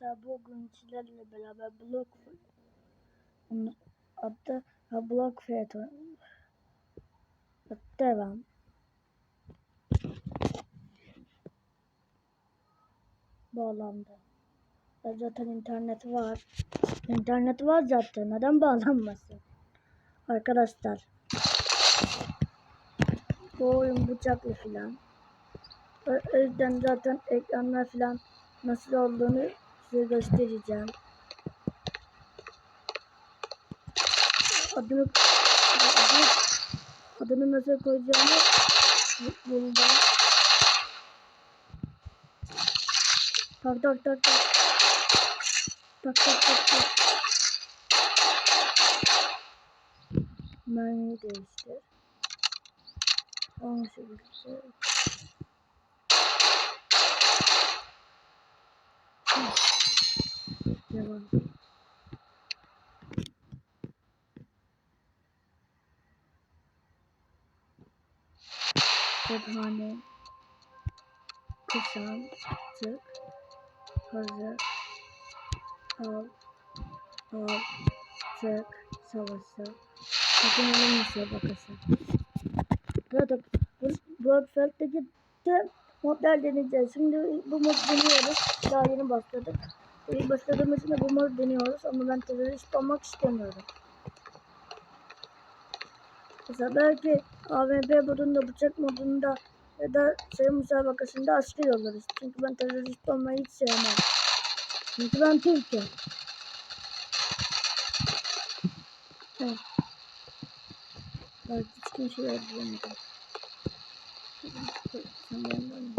arkadaşlar bugün sizlerle beraber Block onun adı ha, Block Fiyat Devam. Bağlandı. Ya Zaten internet var. İnternet var zaten. Neden bağlanmasın? Arkadaşlar. Bu oyun bıçaklı filan. O yüzden zaten ekranlar filan nasıl olduğunu size göstereceğim. Adını adını, nasıl koyacağımı bu- buldum. Tak tak tak tak. Tak tak tak tak. Mermiyi değiştir. 18. Devam. Cephane. Kuşan. Çık. Hazır. Al. Al. Çık. Savaşı. Takımının müsabakası. Bu Upfeld'deki tüm modlar deneyeceğiz. Şimdi bu mod deniyoruz. Daha yeni başladık. İlk başladığımız için de bu modu deniyoruz ama ben terörist olmak istemiyorum. Mesela belki AVP modunda, bıçak modunda ya da şey müsabakasında asker oluruz. Çünkü ben terörist olmayı hiç sevmem. Çünkü ben Türk'üm. Evet. Bak hiç kimse yazılamadı. Sen benden mi?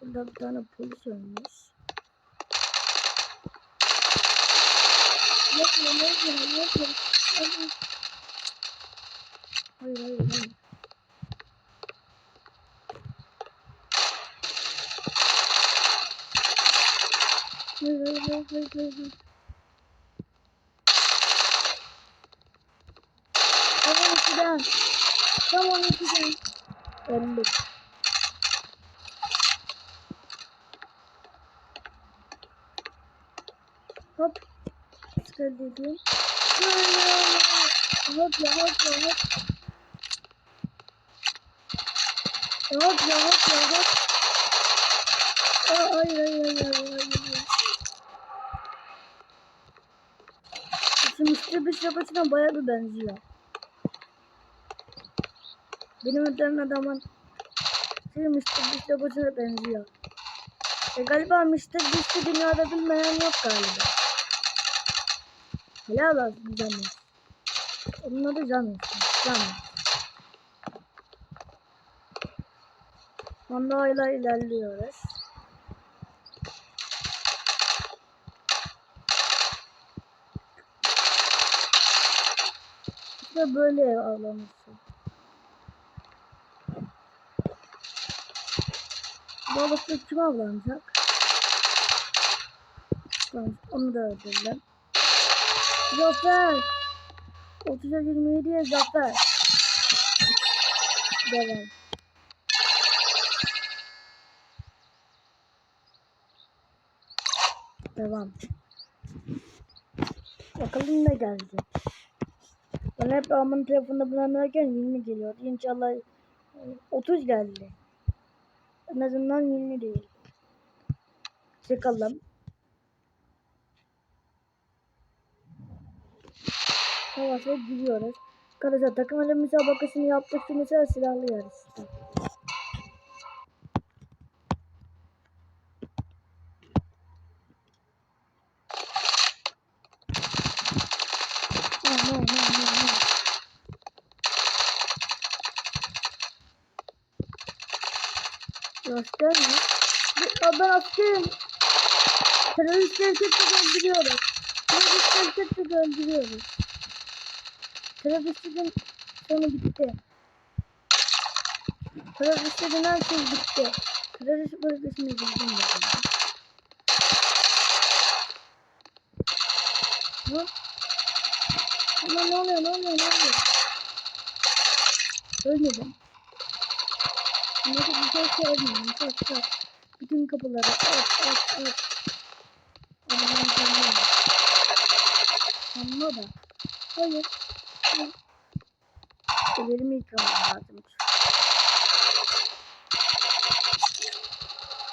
Burada bir tane polis ölmüş. Yapma yapma yapma. Hayır hayır hayır. Hayır hayır hayır hayır hayır. Tamam ikiden. Tamam ikiden. 55. Çıkar dedim. Hop ya hop ya hop. Hop hayır hayır hayır hayır hayır. Şu Mr. Beast yapısına bayağı bir benziyor. Benim ödenen adamın şey Mr. Beast yapısına benziyor. E galiba Mr. Beast'i dünyada bilmeyen yok galiba. Helal olsun Camus. Onun adı Camus. Camus. Mandayla ilerliyoruz. İşte böyle avlaması. Balıkta kim avlanacak? Onu da öldürdüm. Zafer. 30'a 27'ye Zafer. Devam. Devam. Bakalım ne gelecek. Ben hep Aman telefonda bulanırken 20 geliyor. İnşallah e, 30 geldi. En azından 20 değil. Çıkalım. Savaşa gidiyoruz. Arkadaşlar takım ele müsabakasını yaptık. Şimdi mesela silahlı no. Asker mi? Ya ben askerim. Teröristleri tek tek öldürüyoruz. Teröristleri tek tek öldürüyoruz. Teröristlerin sonu bitti. Teröristlerin her şey bitti. Terörist bölgesine girdim dedim. Bu? Ama ne oluyor ne oluyor ne oluyor? Ölmedim. Bunları bir şey sevmiyorum. Çok çok. Bütün kapıları aç aç aç. Ama ben tanıyorum. Anla da. Hayır. Hayır. Ellerimi yıkamam lazım.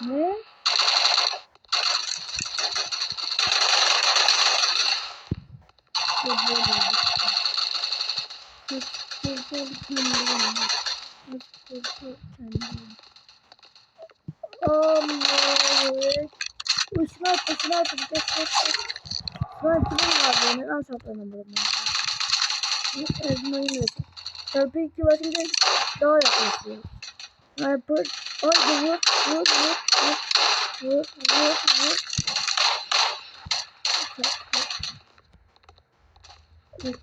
Ne? Uçma at, uçma at, geç geç geç. Şu an kimin var bu? Neden saklanamıyorum Bu ezmayı ne? Çarpı iki basınca daha yaklaşıyor. Sniper. Ay vur vur vur vur. Vur vur vur.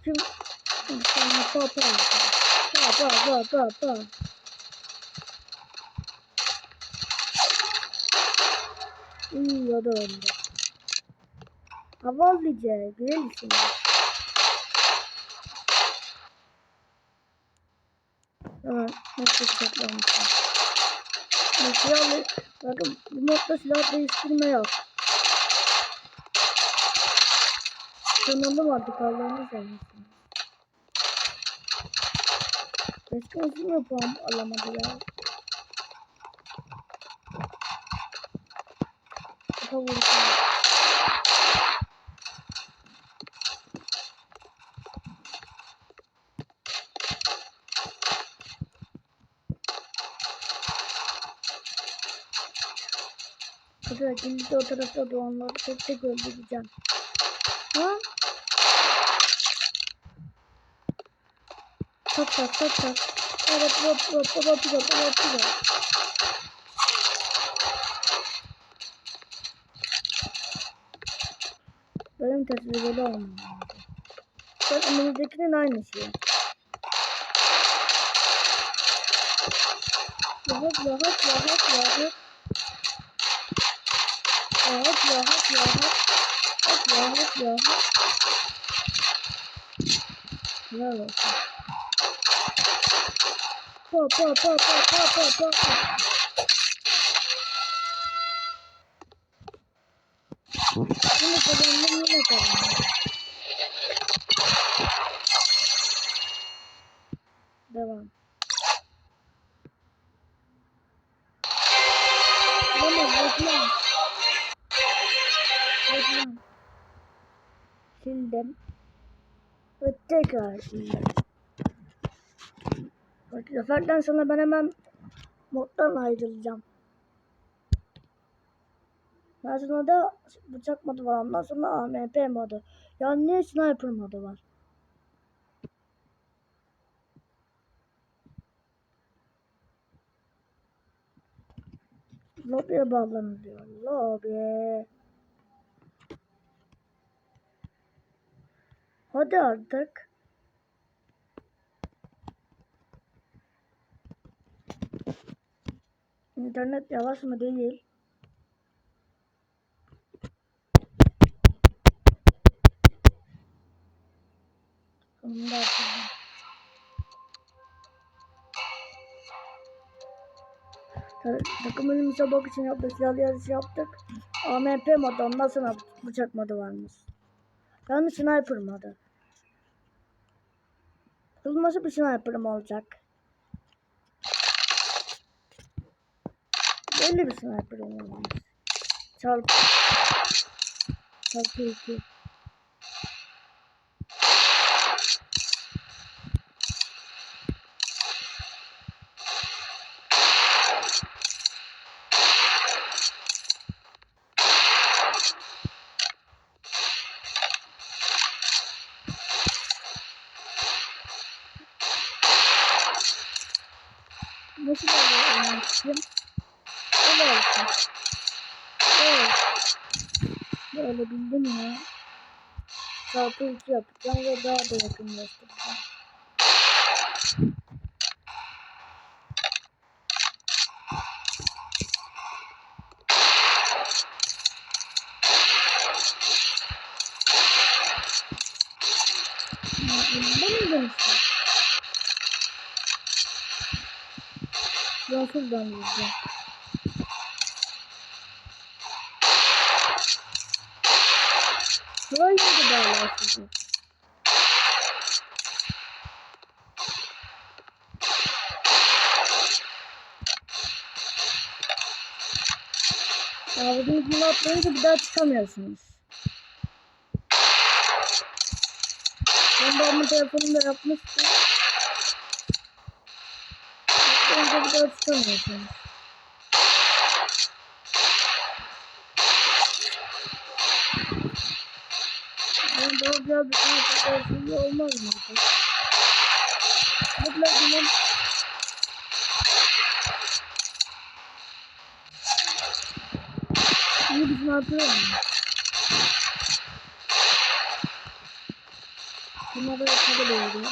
Kim? Pa pa. Pa pa pa pa pa. İyi öldü. Havalıca güzel Tamam, nasıl toplamışım. Silahlı, bakın bu modda silah değiştirme yok. Kanalım artık Allah'ını seversen. Başka mı puan alamadı ya? Kafa vurdu. Arkadaşlar şimdi de o tarafta doğanları tek tek öldüreceğim. Ha? Tak tak tak tak. Evet hop hop hop hop hop hop hop. Benim tecrübeli olmam. Ben önümüzdekinin aynısı. Rahat rahat rahat rahat. Rahat rahat rahat. Rahat rahat rahat. Helal olsun. Pa pa pa pa pa pa pa pa. Yine kazandım yine kazandım. Sildim. Bak zaferden sonra ben hemen moddan ayrılacağım. Ben sonra da bıçak modu var. Ondan sonra AMP modu. Yani sniper modu var. Lobiye bağlanıyor. Lobi. Hadi artık. İnternet yavaş mı değil? Sonunda açıldı. Ta- Takım ölüm sabah için yaptık. Silahlı yarışı yaptık. AMP modu ondan sonra bıçak modu varmış. Yani sniper modu. Kırılması bir sniper'ım olacak. Belli bir sniper'ım olmamış. Çarpı. Çarpı iki. Nasıl olmalıyım? Öyle olsun. Evet. Böyle bildim ya. Çarpı 2 yapacağım ve daha da yakınlaştıracağım. Dönüştüm? Ben vuracağım. Kolay yedi bağlar sizi. Ağzınız bunu atlayınca bir daha çıkamıyorsunuz. Ben babamın telefonunda yapmıştım. Atlayınca bir daha çıkamıyorsunuz. Güzel bir fotoğrafı olmaz mı? Hadi lan İyi bizim artıyor mu? Bunlar da yapmadı böyle.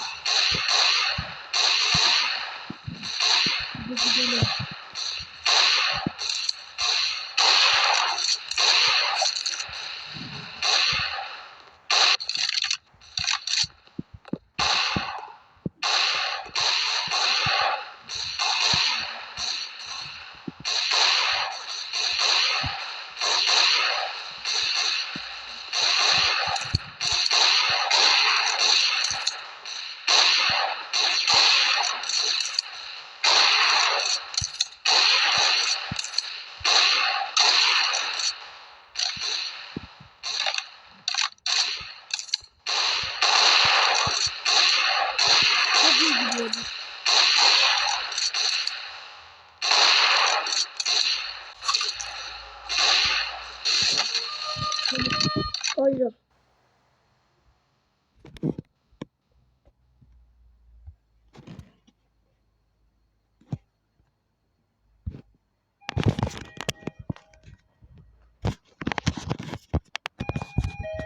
Hadi gidelim.